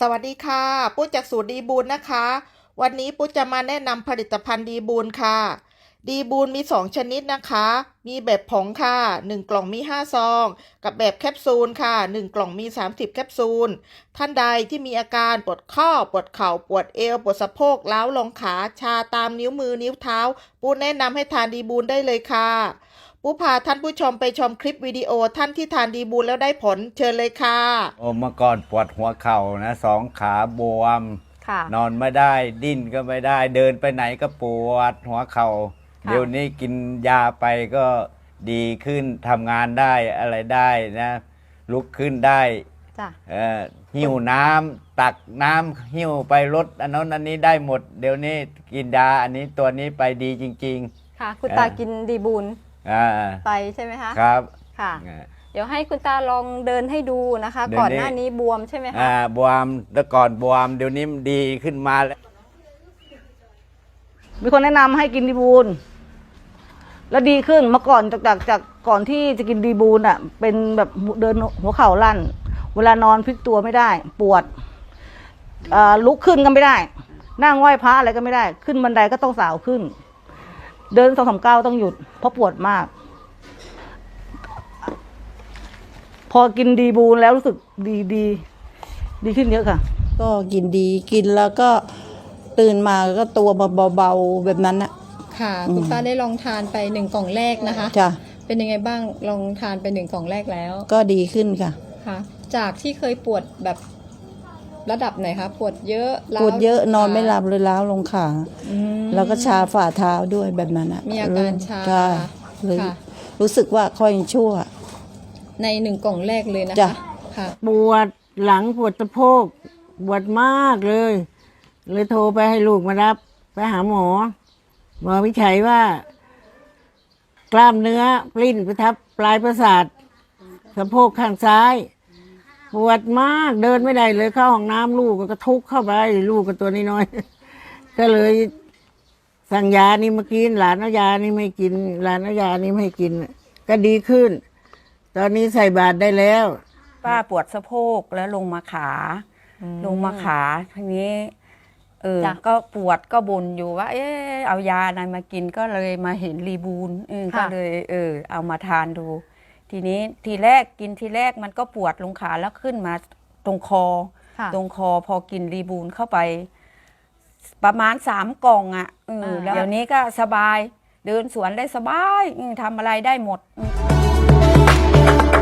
สวัสดีค่ะ ปุ๊จากสูตรดีบูนนะคะ วันนี้ปุ๊จะมาแนะนำผลิตภัณฑ์ดีบูนค่ะ ดีบูนมี 2 ชนิดนะคะ มีแบบผงค่ะ 1 กล่องมี 5 ซอง กับแบบแคปซูลค่ะ 1 กล่องมี 30 แคปซูล ท่านใดที่มีอาการปวดข้อ ปวดเข่า ปวดเอว ปวดสะโพกล้าวลงขา ชาตามนิ้วมือนิ้วเท้า ปุ๊แนะนำให้ทานดีบูนได้เลยค่ะ ปุ๊พาท่านผู้ชมไปชมคลิปวิดีโอท่านที่ทานดีบูนแล้วได้ผลเชิญเลยค่ะ โอ้เมื่อก่อนปวดหัวเข่านะสองขาบวม ค่ะ นอนไม่ได้ดิ้นก็ไม่ได้ เดินไปไหนก็ปวดหัวเข่า ค่ะ เดี๋ยวนี้กินยาไปก็ดีขึ้นทำงานได้อะไรได้นะ ลุกขึ้นได้ จ้ะ เอ่อหิวน้ำตักน้ำหิวไปรถอันนั้นอันนี้ได้หมด เดี๋ยวนี้กินยาอันนี้ตัวนี้ไปดีจริง ค่ะ คุณเอ่อตากินดีบูนๆ อ่าไปใช่ไหมคะครับค่ะ อ่า เดี๋ยวให้คุณตาลองเดินให้ดูนะคะ เดินก่อนได้หน้านี้บวมใช่ไหมคะอ่าบวมแต่ก่อนบวมเดี๋ยวนี้มันดีขึ้นมาแล้ว มีคนแนะนำให้กินดีบูล แล้วดีขึ้นเมื่อก่อนจากจากจากก่อนที่จะกินดีบูลอะ เป็นแบบเดินหัวเข่าลั่น เวลานอนพลิกตัวไม่ได้ ปวดเอ่อลุกขึ้นก็ไม่ได้ นั่งไหว้พระอะไรก็ไม่ได้ ขึ้นบันไดก็ต้องสาวขึ้น เดินสองสามก้าวต้องหยุด เพราะปวดมาก พอกินดีบูลแล้วรู้สึกดีดีดีขึ้นเยอะค่ะ ก็กินดีกินแล้วก็ตื่นมาก็ตัวเบาๆแบบนั้นนะค่ะ คุณป้าได้ลองทานไปหนึ่งกล่องแรกนะคะ จ้ะเป็นยังไงบ้างลองทานไปหนึ่งกล่องแรกแล้ว ก็ดีขึ้นค่ะ ค่ะ จากที่เคยปวดแบบ ระดับไหนคะปวดเยอะปร้าววดเยอะขานอนไม่หลับเลยล้าวลงขาอืม แล้วก็ชาฝ่าเท้าด้วยแบบนั้นอะมีอาการชาใช่เลยค่ะ รู้สึกว่าค่อยชั่ว ในหนึ่งกล่องแรกเลยนะจ้ะ คะค่ะ ปวดหลังปวดสะโพกปวดมากเลย เลยโทรไปให้ลูกมารับไปหาหมอ หมอวิจัยว่า กล้ามเนื้อปลิ้นไปทับปลายประสาทสะโพกข้างซ้าย ปวดมากเดินไม่ได้เลยเข้าห้องน้ำลูกก็ทุกข์เข้าไปลูกก็ตัวน้อยๆก็เลยสั่งยานี่มากิน หลานเอายานี่ไม่กิน หลานเอายานี่ไม่กิน ก็ดีขึ้น ตอนนี้ใส่บาตรได้แล้ว ป้าปวดสะโพกแล้วลงมาขา ลงมาขาทีนี้ เออจ้ะก็ปวดก็บ่นอยู่ว่า เออเอายาอะไรมากินก็เลยมาเห็นรีบูนเออก็เลย เออ เอามาทานดู ทีนี้ทีแรกกินทีแรกมันก็ปวดลงขาแล้วขึ้นมาตรงคอตรงคอพอกินรีบูนเข้าไป ประมาณสามกล่องอะ่ะเแล้วเดี๋ยวนี้ก็สบาย เดินสวนได้สบายทำอะไรได้หมดม